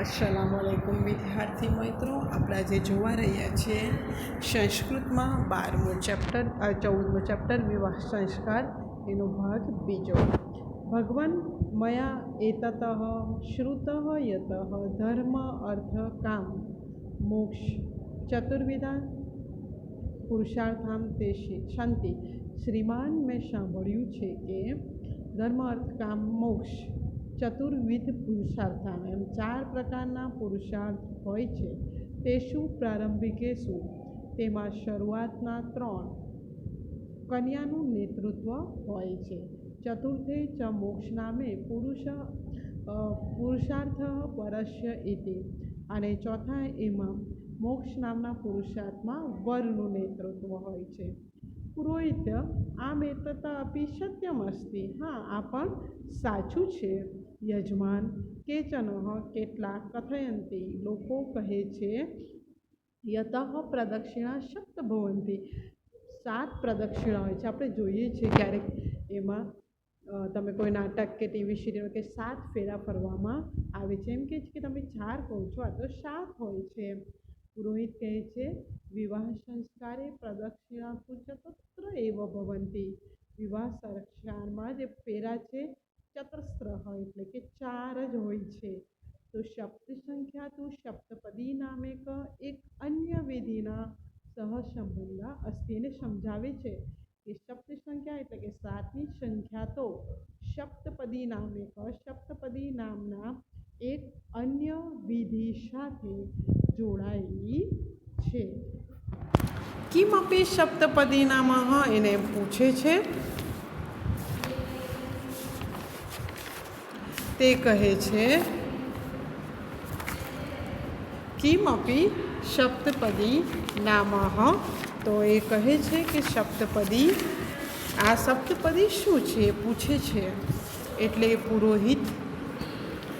અસલામ વાલેકુમ વિદ્યાર્થી મિત્રો. આપણે આજે જોવા રહ્યા છીએ, સંસ્કૃતમાં બારમું ચેપ્ટર ચૌદમું ચેપ્ટર વિવાહ સંસ્કાર, એનો ભાગ બીજો. ભગવાન મયા એતત શ્રુત યત ધર્મ અર્થ કામ. મોક્ષ ચતુર્વિધા પુરુષાર્થામ તે શાંતિ. શ્રીમાન મેં સાંભળ્યું છે કે ધર્મ અર્થ કામ, મોક્ષ. ચતુર્વિધ પુરુષાર્થામ એમ ચાર પ્રકારના પુરુષાર્થ હોય છે. તે શું? પ્રારંભિકે શું? તેમાં શરૂઆતના ત્રણ કન્યાનું નેતૃત્વ હોય છે. ચતુર્થે ચ મોક્ષ નામે પુરુષ પુરુષાર્થ પરસ્ય ઇતિ. અને ચોથા એમાં મોક્ષ નામના પુરુષાર્થમાં વરનું નેતૃત્વ હોય છે. પુરોહિત આમ એતત અપી સત્યમ અસ્તિ હા, આ પણ સાચું છે. યજમાન કેચન કેટલાક કથયંતી લોકો કહે છે? યતઃ પ્રદક્ષિણા શક્ત ભવંતી. સાત પ્રદક્ષિણા હોય છે. આપણે જોઈએ છીએ ક્યારેક એમાં તમે કોઈ નાટક કે ટીવી સિરિયલ કે સાત ફેરા ફરવામાં આવે છે. એમ કે છે કે તમે ચાર કહો છો. આ તો સાત હોય છે. પુરોહિત કહે છે, વિવાહ સંસ્કારે પ્રદક્ષિણા તુ ચતસ્ર એવ ભવંતી વિવાહ સંસ્કારમાં જે ફેરા છે ચતસ્ર હોય એટલે કે ચાર જ હોય છે તો સપ્ત સંખ્યા તું સપ્તપદી નામે ક એક અન્ય વિધિના સહસંબંધ અસ્તિ એને સમજાવે છે કે સપ્ત સંખ્યા એટલે કે સાતની સંખ્યા તો સપ્તપદી નામે ક સપ્તપદી નામના એક અન્ય વિધિ સાથે જોડાયેલી છે. કિમપી સપ્તપદી નામ? એને પૂછે છે. તે કહે છે કિમપી સપ્તપદી નામ? તો એ કહે છે કે સપ્તપદી આ સપ્તપદી શું છે એ પૂછે છે. એટલે પુરોહિત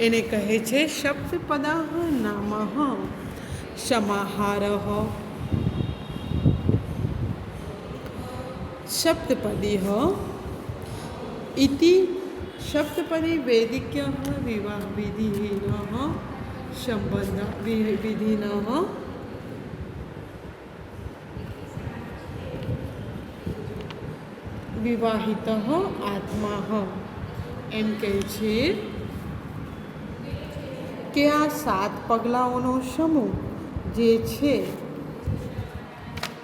એને કહે છે સપ્તપદા નામ સમાહાર. સપ્તપદી ઇતિ સપ્તપદી વૈદિક્ય વિવાહ વિધિન સંબંધ વિધિન વિવાહિત આત્મા એમ કહે છે કે આ સાત પગલાઓનો સમૂહ જે છે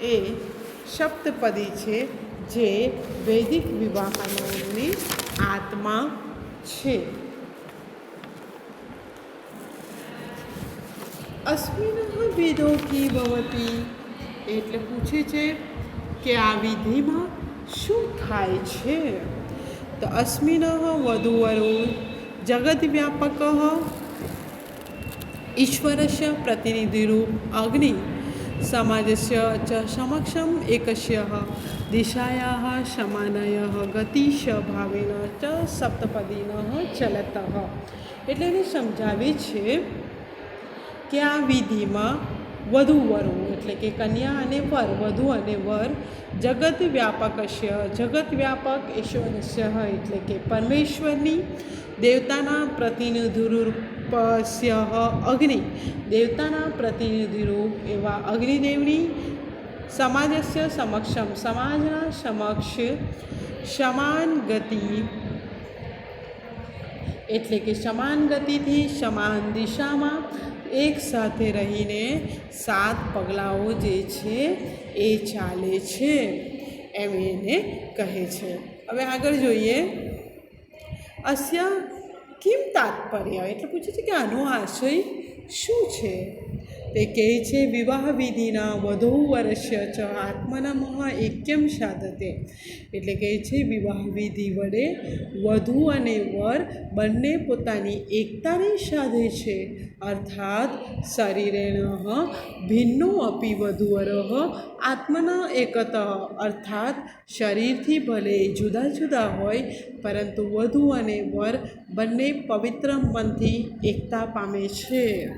એ સપ્તપદી છે જે વૈદિક વિવાહની આત્મા છે અશ્વિન વિધો કી ભવતી એટલે પૂછે છે કે આ વિધિમાં શું થાય છે? તો અસ્મિન વધુવરુ જગદવ્યાપક ઈશ્વરસ્ય પ્રતિનિધિરૂપ અગ્નિ સમાજસ્ય ચ સમક્ષમ એકસ્ય દિશાયા સમાનય ગતિશ ભાવેન ચ સપ્તપદીન ચલત. એટલે એને સમજાવે છે કે આ વિધિમાં વધુ વરો, એટલે કે કન્યા અને વર, વધુ અને વર, જગત વ્યાપકસ્ય જગત વ્યાપક ઈશ્વરસ્ય એટલે કે પરમેશ્વરની દેવતાના પ્રતિનિધિરૂપસ્ય અગ્નિ. દેવતાના પ્રતિનિધિરૂપ એવા અગ્નિદેવની સમાજસ્ય સમક્ષમ, સમાજના સમક્ષ સમાન ગતિ, એટલે કે સમાન ગતિથી સમાન દિશામાં એક સાથે રહીને સાત પગલાઓ જે છે એ ચાલે છે એમ એને કહે છે. હવે આગળ જોઈએ. અસ્ય કેમ તાત્પર્ય? એટલે પૂછે છે કે આનો આશય શું છે? તે કહે છે વિવાહ વિધિના વધુ વર્ષ ચ આત્મના મહા એક્યમ સાધતે. એટલે કહે છે વિવાહ વિધિ વડે વધુ અને વર બંને પોતાની એકતાને સાધે છે. અર્થાત, શરીરેણ ભિન્નો અપી વધુવર આત્મના એકત. અર્થાત, શરીરથી ભલે જુદા જુદા હોય, પરંતુ વધુ અને વર બંને પવિત્ર મનથી એકતા પામે છે.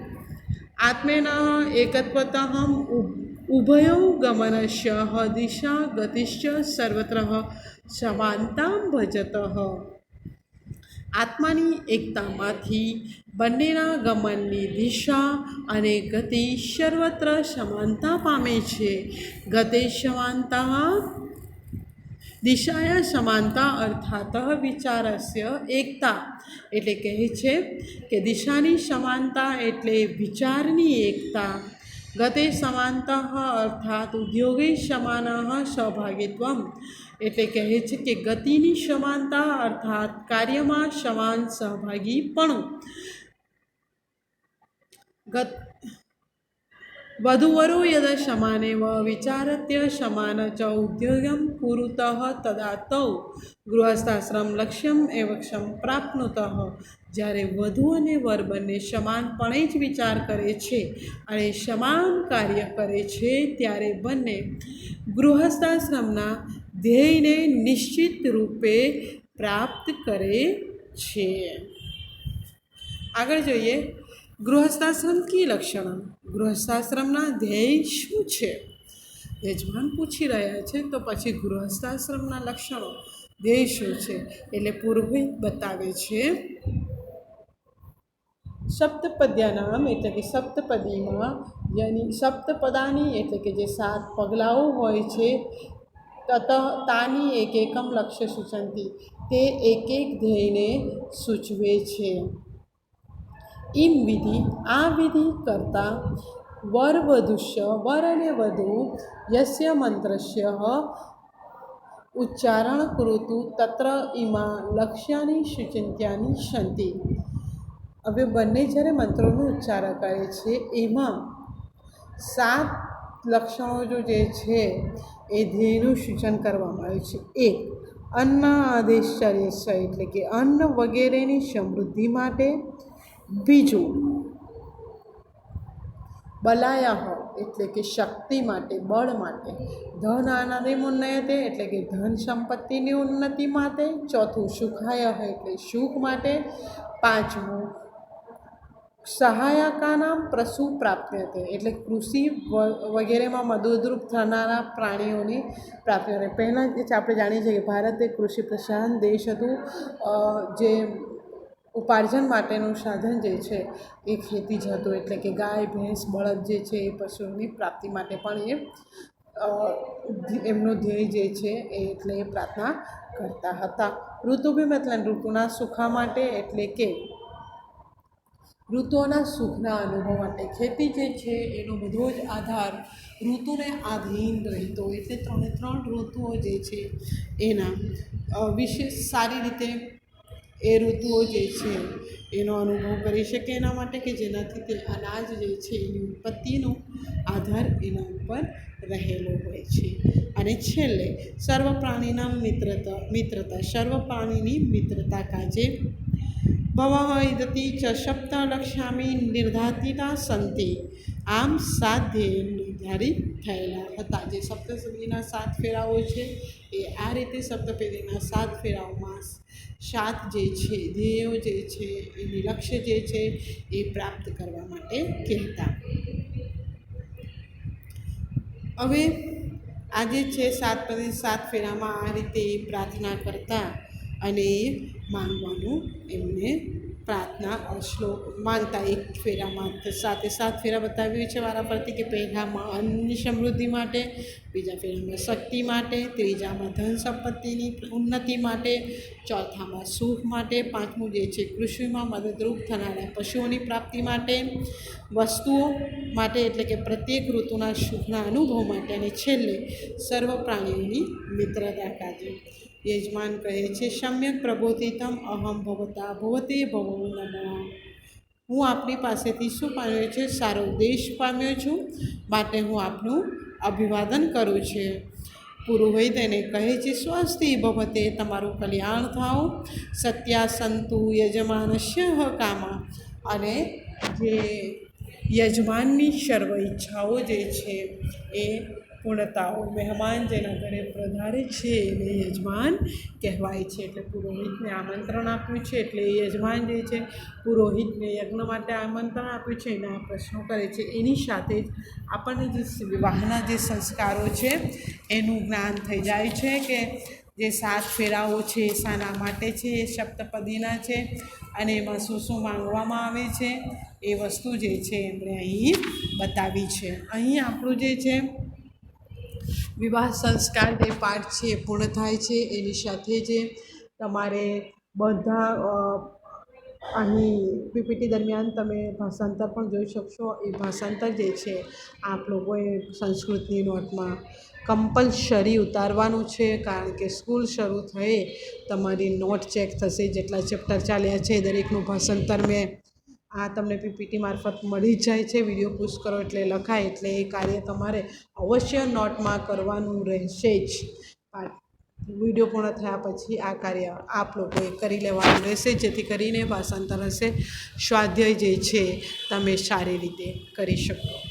આત્મેના એકત્વતઃ ઉભયો ગમનશ્ય દિશા ગતિશ્ચ સર્વત્ર સમાનતા ભજત આત્માની એકતામાંથી બંનેના ગમનની દિશા અને ગતિ સર્વત્ર સમાનતા પામે છે ગતે સમાનતા દિશાયા સમાનતા અર્થાત વિચારસ્ય એકતા. એટલે કહે છે કે દિશાની સમાનતા એટલે વિચારની એકતા. ગતે સમાનતા અર્થાત ઉદ્યોગે સમાન સૌભાગ્યત્વમ એટલે કહે છે કે ગતિની સમાનતા અર્થાત કાર્યમાં સમાન સહભાગીપણું ગત વધુવરો યદ વ વિચારત્ય સમાન ચ ઉદ્યોગમ કુરુતઃ તદા તૌ ગૃહસ્થાશ્રમ લક્ષ્યમ એવક્ષમ પ્રાપ્નુત જ્યારે વધુ અને વર બંને સમાનપણે જ વિચાર કરે છે અને સમાન કાર્ય કરે છે, ત્યારે બંને ગૃહસ્થાશ્રમના ધ્યેયને નિશ્ચિત રૂપે પ્રાપ્ત કરે છે. આગળ જોઈએ ગૃહસ્થાશ્રમ કી લક્ષણ? ગૃહસ્થાશ્રમના ધ્યેય શું છે? યજમાન પૂછી રહ્યા છે, તો પછી ગૃહસ્થાશ્રમના લક્ષણો. ધ્યેય શું છે? એટલે પુરોહિત બતાવે છે. સપ્તપદ્યાનામ એટલે કે સપ્તપદીમાં યાની સપ્તપદાની એટલે કે જે સાત પગલાઓ હોય છે, તત તાની એક એકમ લક્ષ્ય સૂચનતી તે એક એક ધ્યેયને સૂચવે છે. ઇમ વિધિ, આ વિધિ કરતાં વર વધુષ્ય, વર અને વધુ યસ્ય મંત્રસ્ય ઉચ્ચારણ કૃતુ તત્ર ઇમાં લક્ષ્યાની સુચિંત્યાની શંતિ. હવે બંને જ્યારે મંત્રોનું ઉચ્ચારણ કરે છે, એમાં સાત લક્ષણો જો જે છે, એ ધ્યેયનું સૂચન કરવામાં આવ્યું છે. એક, અન્ન આદેશ્ચર્ય એટલે કે અન્ન વગેરેની સમૃદ્ધિ માટે બીજું બલાયાહ એટલે કે શક્તિ માટે, બળ માટે. ધન આનંદે ઉન્નયતે એટલે કે ધન સંપત્તિની ઉન્નતિ માટે. ચોથું, સુખાય એટલે સુખ માટે. પાંચમું, સહાયકાનામ પ્રસુ પ્રાપ્યતે એટલે કૃષિ વગેરેમાં મદદરૂપ થનારા પ્રાણીઓની પ્રાપ્તિ પહેલાં જ આપણે જાણીએ છીએ કે ભારત એક કૃષિ પ્રધાન દેશ હતું. જે ઉપાર્જન માટેનું સાધન જે છે એ ખેતી જ હતું એટલે કે ગાય, ભેંસ, બળદ જે છે એ પશુઓની પ્રાપ્તિ માટે પણ એ એમનો ધ્યેય જે છે એ એટલે એ પ્રાર્થના કરતા હતા. ઋતુ બી મતલબ ઋતુના સુખા માટે એટલે કે ઋતુઓના સુખના અનુભવ માટે ખેતી જે છે એનો બધો જ આધાર ઋતુને આધીન રહેતો એટલે ત્રણે ત્રણ ઋતુઓ જે છે એના વિશે સારી રીતે એ ઋતુઓ જે છે, એનો અનુભવ કરી શકે એના માટે કે જેનાથી તે અનાજ જે છે, એની ઉત્પત્તિનો આધાર એના ઉપર રહેલો હોય છે. અને છેલ્લે, સર્વ પ્રાણીના મિત્રતા મિત્રતા, સર્વ પ્રાણીની મિત્રતા કાજે ભવઃ ઇદતી ચ સપ્ત લક્ષ્યામી નિર્ધાતિતા સંતિ. આમ સાત ધ્યેય નિર્ધારિત થયેલા હતા. જે સપ્તપદીના સાત ફેરાઓ છે, એ આ રીતે સપ્તપદીના સાત ફેરાઓમાં સાત જે છે, ધ્યેયો જે છે, એની લક્ષ્ય જે છે, એ પ્રાપ્ત કરવા માટે કહેતા. હવે આજે છે, સાત પદી, સાત ફેરામાં આ રીતે એ પ્રાર્થના કરતા અને એ માંગવાનું એમને પ્રાર્થના શ્લોક માનતા એક ફેરામાં સાથે સાત ફેરા બતાવ્યું છે વારા પરથી કે પહેલામાં અન્નની સમૃદ્ધિ માટે, બીજા ફેરામાં શક્તિ માટે, ત્રીજામાં ધન સંપત્તિની ઉન્નતિ માટે, ચોથામાં સુખ માટે, પાંચમું જે છે કૃષિમાં મદદરૂપ થનારા પશુઓની પ્રાપ્તિ માટે, વસ્તુઓ માટે એટલે કે પ્રત્યેક ઋતુના સુખના અનુભવ માટે અને છેલ્લે સર્વ પ્રાણીઓની મિત્રતા કાજે યજમાન કહે છે સમ્યક પ્રબોધિતમ અહમ ભવતા ભવતે ભવો નમઃ હું આપની પાસેથી શું પામ્યો છે? સારો ઉદ્દેશ પામ્યો છું, માટે હું આપનું અભિવાદન કરું છું. પુરોહિત એને કહે છે, સ્વસ્તિ ભવતે, તમારું કલ્યાણ થાવ સત્યા સંતુ યજમાનસ્ય કામા. અને જે યજમાનની સર્વ ઈચ્છાઓ જે છે, એ પૂર્ણતાઓ મહેમાન જેના ઘરે પધારે છે એને યજમાન કહેવાય છે. એટલે પુરોહિતને આમંત્રણ આપ્યું છે, એટલે એ યજમાન જે છે, પુરોહિતને યજ્ઞ માટે આમંત્રણ આપ્યું છે, એના પ્રશ્નો કરે છે. એની સાથે જ આપણને જે વિવાહના જે સંસ્કારો છે, એનું જ્ઞાન થઈ જાય છે કે જે સાત ફેરાઓ છે એ શાના માટે છે એ સપ્તપદીના છે, અને એમાં શું શું માંગવામાં આવે છે, એ વસ્તુ જે છે એમણે અહીં બતાવી છે. અહીં આપણું જે છે વિવાહ સંસ્કાર જે પાઠ છે એ પૂર્ણ થાય છે. એની સાથે જે તમારે બધા અહીં પીપીટી દરમિયાન તમે ભાષાંતર પણ જોઈ શકશો. એ ભાષાંતર જે છે, આપ લોકોએ સંસ્કૃતની નોટમાં કમ્પલસરી ઉતારવાનું છે. કારણ કે સ્કૂલ શરૂ થયે તમારી નોટ ચેક થશે, જેટલા ચેપ્ટર ચાલ્યા છે દરેકનું ભાષાંતર મેં આ તમને પીપીટી મારફત મળી જ જાય છે. વીડિયો પુશ કરો એટલે લખાય, એટલે એ કાર્ય તમારે અવશ્ય નોટમાં કરવાનું રહેશે જ. વીડિયો પૂર્ણ થયા પછી આ કાર્ય આપ લોકોએ કરી લેવાનું રહેશે, જેથી કરીને ભાષાંતર હશે સ્વાધ્યાય જે છે, તમે સારી રીતે કરી શકો.